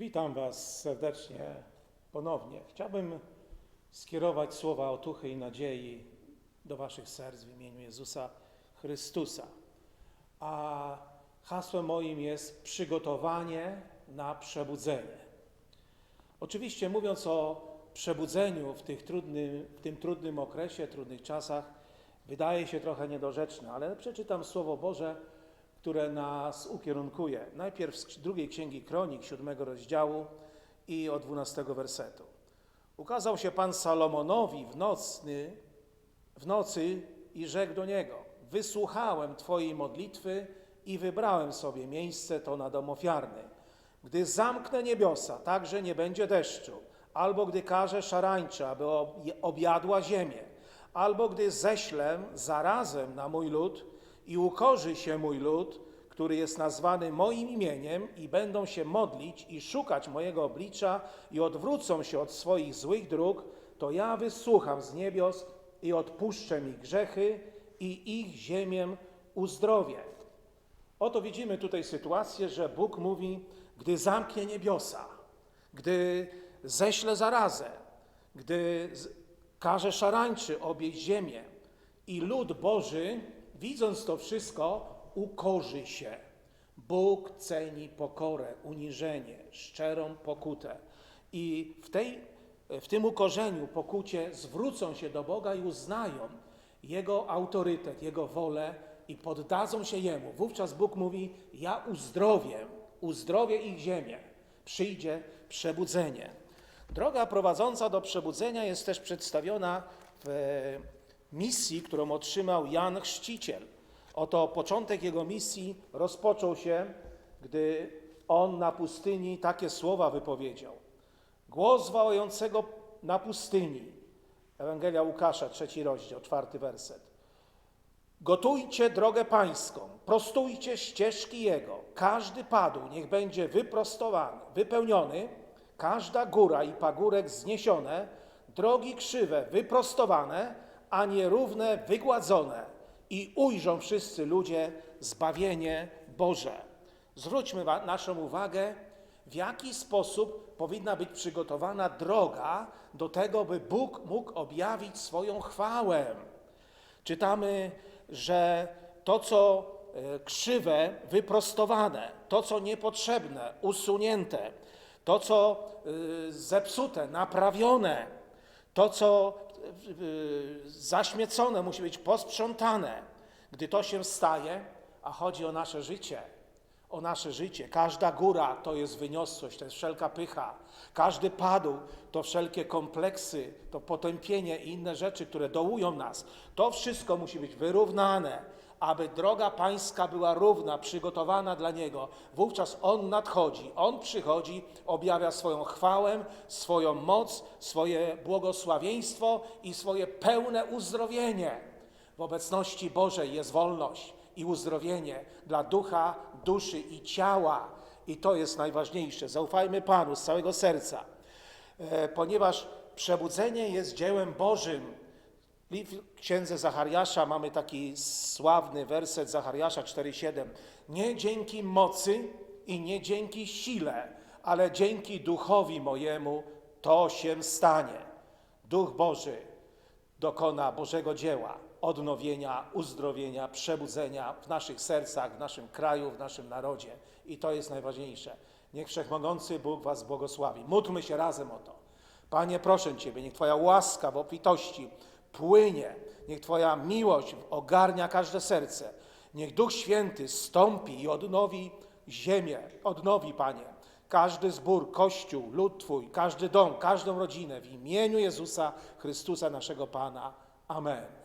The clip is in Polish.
Witam Was serdecznie ponownie. Chciałbym skierować słowa otuchy i nadziei do Waszych serc w imieniu Jezusa Chrystusa. A hasłem moim jest przygotowanie na przebudzenie. Oczywiście mówiąc o przebudzeniu w, tych trudnym, w tym trudnym okresie, trudnych czasach, wydaje się trochę niedorzeczne, ale przeczytam Słowo Boże, które nas ukierunkuje. Najpierw z drugiej księgi Kronik, siódmego rozdziału i od dwunastego wersetu. Ukazał się Pan Salomonowi w, nocny, w nocy i rzekł do niego: Wysłuchałem Twojej modlitwy i wybrałem sobie miejsce to na dom ofiarny. Gdy zamknę niebiosa, tak że nie będzie deszczu, albo gdy każę szarańczy, aby objadła ziemię, albo gdy ześlę zarazem na mój lud i ukorzy się mój lud, który jest nazwany moim imieniem, i będą się modlić i szukać mojego oblicza i odwrócą się od swoich złych dróg, to ja wysłucham z niebios i odpuszczę ich grzechy i ich ziemię uzdrowię. Oto widzimy tutaj sytuację, że Bóg mówi, gdy zamknie niebiosa, gdy ześle zarazę, gdy każe szarańczy obieść ziemię i lud Boży, widząc to wszystko, ukorzy się. Bóg ceni pokorę, uniżenie, szczerą pokutę. I w, tej, w tym ukorzeniu, pokucie zwrócą się do Boga i uznają Jego autorytet, Jego wolę i poddadzą się Jemu. Wówczas Bóg mówi: Ja uzdrowię, uzdrowię ich ziemię. Przyjdzie przebudzenie. Droga prowadząca do przebudzenia jest też przedstawiona w misji, którą otrzymał Jan Chrzciciel. Oto początek jego misji rozpoczął się, gdy on na pustyni takie słowa wypowiedział. Głos wołającego na pustyni. Ewangelia Łukasza, trzeci rozdział, czwarty werset. Gotujcie drogę pańską, prostujcie ścieżki Jego. Każdy padł, niech będzie wyprostowany, wypełniony, każda góra i pagórek zniesione, drogi krzywe wyprostowane, a nierówne wygładzone i ujrzą wszyscy ludzie zbawienie Boże. Zwróćmy naszą uwagę, w jaki sposób powinna być przygotowana droga do tego, by Bóg mógł objawić swoją chwałę. Czytamy, że to, co e, krzywe, wyprostowane, to, co niepotrzebne, usunięte, to, co e, zepsute, naprawione, to, co zaśmiecone musi być posprzątane. Gdy to się staje, a chodzi o nasze życie, o nasze życie. Każda góra to jest wyniosłość, to jest wszelka pycha. Każdy padł to wszelkie kompleksy, to potępienie i inne rzeczy, które dołują nas. To wszystko musi być wyrównane, aby droga pańska była równa, przygotowana dla Niego. Wówczas On nadchodzi, On przychodzi, objawia swoją chwałę, swoją moc, swoje błogosławieństwo i swoje pełne uzdrowienie. W obecności Bożej jest wolność i uzdrowienie dla ducha, duszy i ciała. I to jest najważniejsze. Zaufajmy Panu z całego serca, e, ponieważ przebudzenie jest dziełem Bożym. W księdze Zachariasza mamy taki sławny werset Zachariasza 4:7. Nie dzięki mocy i nie dzięki sile, ale dzięki duchowi mojemu to się stanie. Duch Boży dokona Bożego dzieła odnowienia, uzdrowienia, przebudzenia w naszych sercach, w naszym kraju, w naszym narodzie. I to jest najważniejsze. Niech Wszechmogący Bóg Was błogosławi. Módlmy się razem o to. Panie, proszę Ciebie, niech Twoja łaska w obfitości płynie, niech Twoja miłość ogarnia każde serce. Niech Duch Święty stąpi i odnowi ziemię, odnowi, Panie, każdy zbór, kościół, lud Twój, każdy dom, każdą rodzinę w imieniu Jezusa Chrystusa, naszego Pana. Amen.